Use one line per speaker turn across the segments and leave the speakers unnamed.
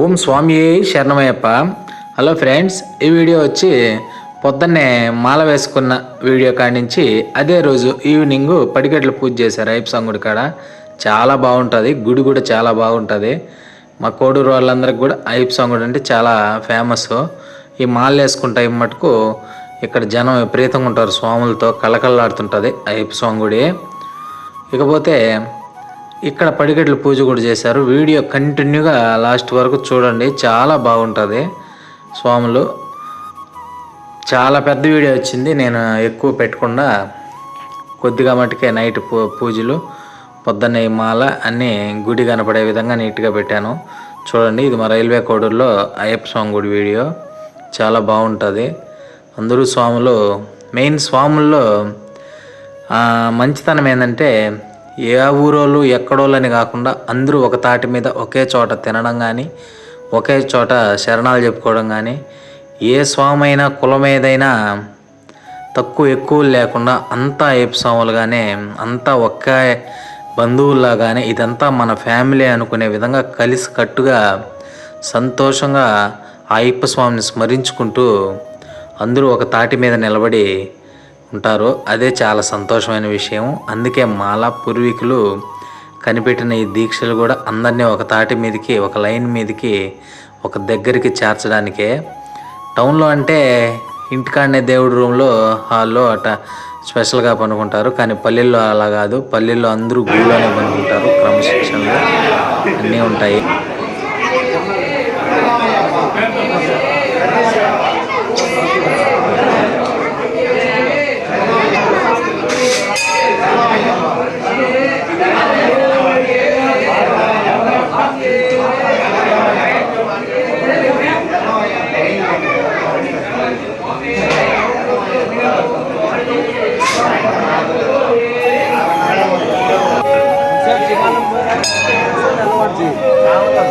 ఓం స్వామి శరణమయ్యప్ప. Hello friends ఈ video వచ్చి పొద్దున్నే మాల వేసుకున్న వీడియో కాడి నుంచి అదే రోజు ఈవినింగ్ పడిగట్లు పూజ చేశారు అయ్యప్ప సంగుడి కాడ. చాలా బాగుంటుంది గుడి కూడా చాలా బాగుంటుంది. మా కోడూరు వాళ్ళందరికి కూడా అయ్యప్ప సంగుడు అంటే చాలా ఫేమస్ ఈ మాల వేసుకుంటే మటుకు ఇక్కడ జనం విపరీతంగా ఉంటారు స్వాములతో కళకళలాడుతుంటుంది అయ్యప్ప స్వామి గుడి. ఇకపోతే ఇక్కడ పడిగట్ల పూజ కూడా చేశారు. వీడియో కంటిన్యూగా లాస్ట్ వరకు చూడండి. చాలా బాగుంటుంది స్వాములు. చాలా పెద్ద వీడియో వచ్చింది. నేను ఎక్కువ పెట్టకుండా కొద్దిగా మటుకే నైట్ పూ పూజలు పొద్దున్న మాల అన్నీ గుడి కనపడే విధంగా నీట్గా పెట్టాను. చూడండి ఇది మా రైల్వే కోడూరులో అయ్యప్ప స్వామి గుడి వీడియో. చాలా బాగుంటుంది. అందరూ స్వాములు మెయిన్ స్వాముల్లో మంచితనం ఏంటంటే ఏ ఊరోళ్ళు ఎక్కడోళ్ళని కాకుండా అందరూ ఒక తాటి మీద ఒకే చోట తినడం కానీ ఒకే చోట శరణాలు చెప్పుకోవడం కానీ ఏ స్వామైనా కులం ఏదైనా తక్కువ ఎక్కువ లేకుండా అంతా ఏపు స్వాములుగానే అంతా ఒక్క బంధువుల్లాగానే ఇదంతా మన ఫ్యామిలీ అనుకునే విధంగా కలిసి కట్టుగా సంతోషంగా ఆ అయ్యప్ప స్వామిని స్మరించుకుంటూ అందరూ ఒక తాటి మీద నిలబడి ఉంటారు అదే చాలా సంతోషమైన విషయం అందుకే మాలా పూర్వీకులు కనిపెట్టిన ఈ దీక్షలు కూడా అందరినీ ఒక తాటి మీదకి ఒక లైన్ మీదకి ఒక దగ్గరికి చేర్చడానికే. టౌన్లో అంటే ఇంటికాడనే దేవుడి రూమ్లో హాల్లో అట స్పెషల్గా పనుకుంటారు. కానీ పల్లెల్లో అలా కాదు. పల్లెల్లో అందరూ గుళ్ళోనే పనుకుంటారు. క్రమశిక్షణలో అన్నీ ఉంటాయి.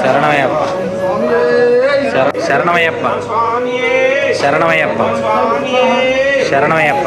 శరణమయ్యప్ప శరణమయ్యప్ప శరణమయ్యప్ప శరణమయ్యప్ప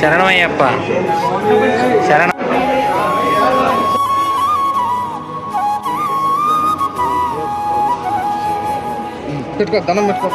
శరణమయ్యప్ప. శరణ.
పెట్టుకో దండం పెట్టుకో.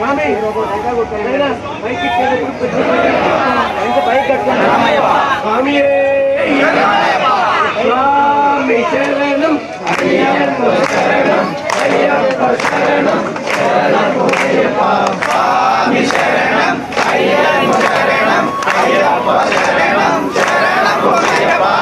மாமி மாமியே மாமி சரணம் சரணம் சரணம் மாமி சரணம் ஐயன் சரணம் ஐயப்ப சரணம் சரணம் ஐயப்பா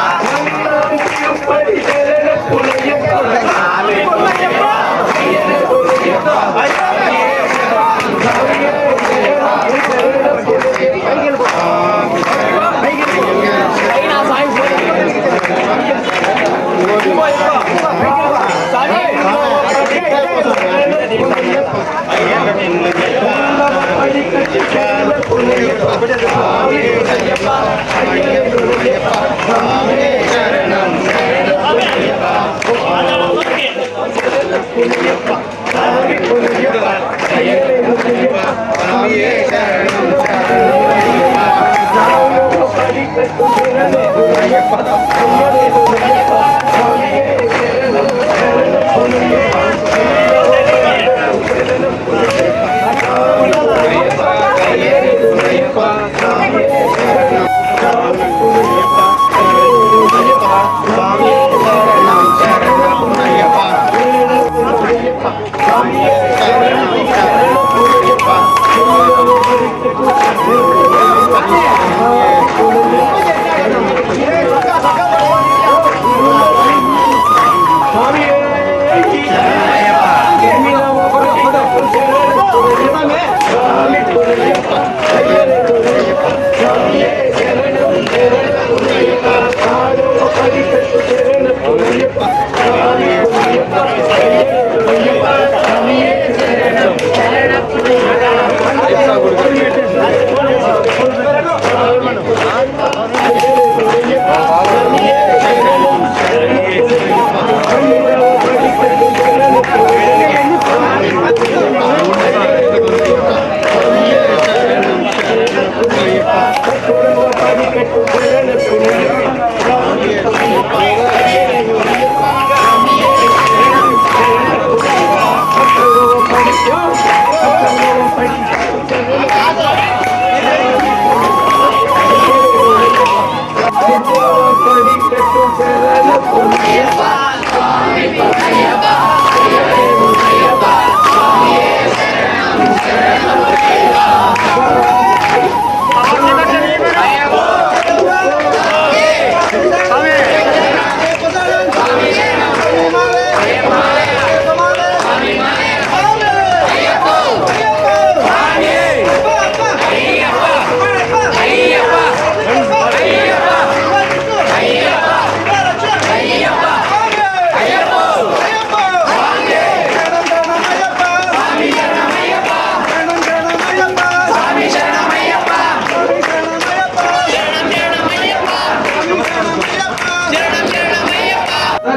Thank you. Gracias.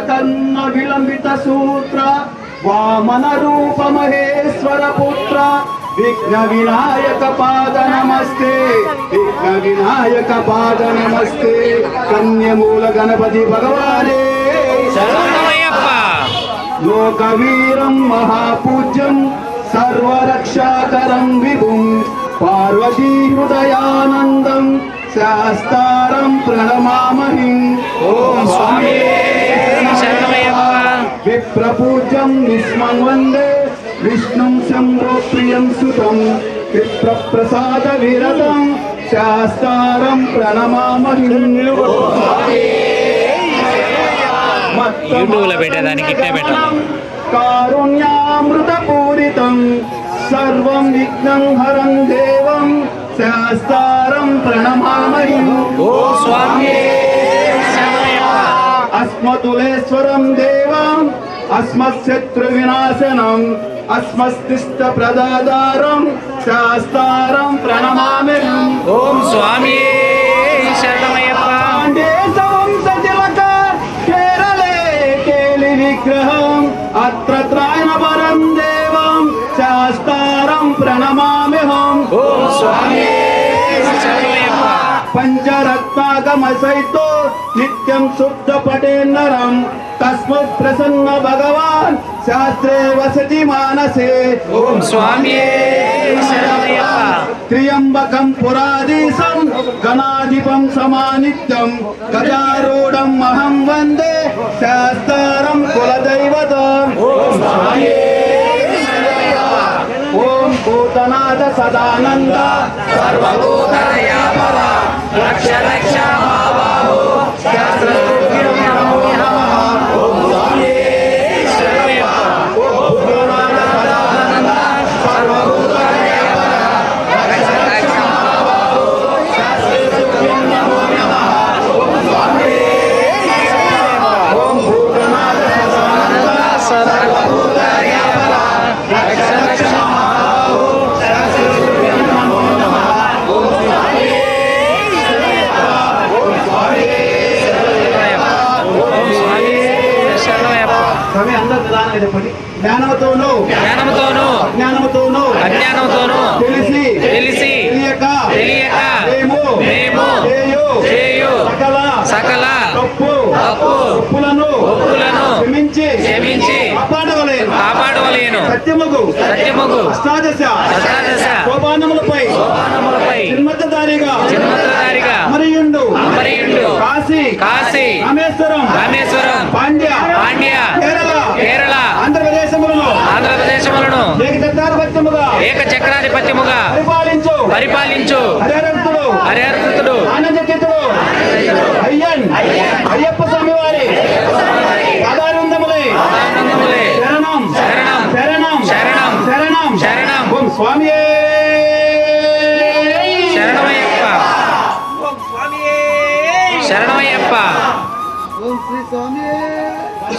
తన్న విలంబిత సూత్ర వామన రూప మహేశ్వర పుత్ర విఘ్న వినాయక పాద నమస్తే విఘ్న వినాయక పాద నమస్తే కన్యమూల గణపతి భగవానే లోకవీరం మహాపూజ్యం సర్వరక్షాకరం విభుం పార్వతీ హృదయానందం శాస్తారం ప్రణమామహి ఓం స్వామి విప్రపూజ్యం విస్మం వందే విష్ణుం శంభో ప్రియం సుతం విప్రప్రసాద విరతం శాస్తారం ప్రణమామహి
యూట్యూబ్లో పెట్టేదానికి ఇట్టే పెట్టాలి.
కారుణ్యామృత పూరితం సర్వం విఘ్నం హరం దేవం శాస్తారం ప్రణమామహి
ఓ స్వామి!
అస్మతులేశ్వరం దేవం అస్మశత్రు వినాశనం అస్మస్తిష్ట ప్రదాదారం శాస్తారం ప్రణమామ్యహం
ఓం స్వామి
కేరళే కేలి విగ్రహం అత్ర త్రాయణపరం దేవం శాస్తారం ప్రణమామ్యహం
ఓం స్వామి శరణమయ్యప్ప
పంచరత్న సకలాగమ సహితో నిత్యం శుద్ధ పటే నరం. తస్మత్ ప్రసన్న భగవాన్. శాస్త్రే వసతి మానసే.
ఓం స్వామి శరణమయ్యప్ప
త్రియంబకం పురాధీశం. గణాధిపం సమానిత్యం. గజారూఢం అహం వందే. శాస్త్రం కులదైవతం. ఓం భూతనాథ సదానంద.
రక్ష రక్ష.
సత్యముగు. అష్టాదశ.
అష్టాదశ.
సోపానములపై
సోపానములపై
చిన్మత్తదారిగా
చిన్మత్తదారిగా
అమరియుండు.
అమరియుండు.
కాశీ.
కాశీ.
రామేశ్వరం.
రామేశ్వరం.
పాండ్య.
పాండ్య.
కేరళ.
కేరళ.
ఆంధ్రప్రదేశములను.
ఆంధ్రప్రదేశములను.
ఏకచక్రాధిపత్యముగా.
ఏక చక్రాధిపత్యముగా
పరిపాలించు.
పరిపాలించు.
హరిహరంతుడు.
హరిహర్తుడు
ఆనందచిత్తుడు అయ్యన్ అయ్యప్ప స్వామి వారి ఆధారందములే
ఆనందములే
శరణం
శరణం
శరణం
శరణం
శరణం. ఓం స్వామి
శరణమయ్యప్ప. శరణమయ్యప్ప.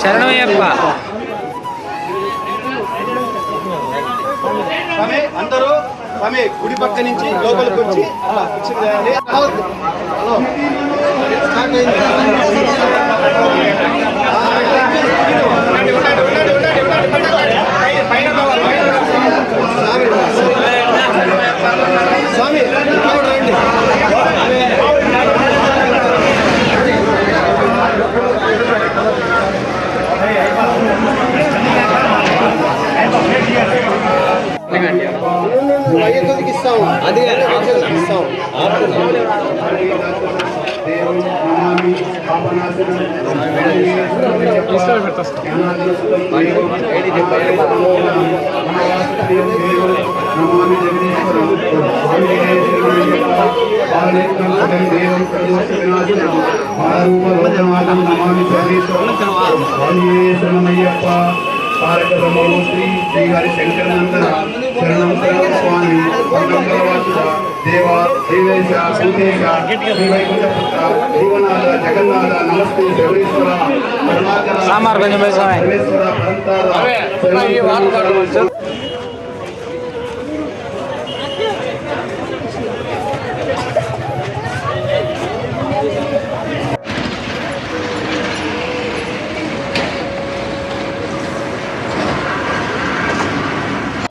శరణమయ్యప్ప.
స్వామి అందరూ స్వామి గుడి పక్క నుంచి లోపలికి వచ్చి అలా. హలో స్టార్ట్ అయింది. పైన- పైన కావాలి, పైన కావాలి. స్వామి ఇక్కడ
శరణమయ్యప్ప తారక బ్రహ్మమూర్తి శ్రీహరి శంకరనందన శరణం శరణం స్వామి వందంగలవాసుడ దేవ దేవేశ భూతేశ శ్రీవైకుంఠపుత్ర జీవనాథ జగన్నాథ నమస్తే శబరీశ్వర కరుణాకర
సాంబార్ కొంచెం వేసుకోవాలి.
సర్వేశ్వర పరంతార శరణం శరణం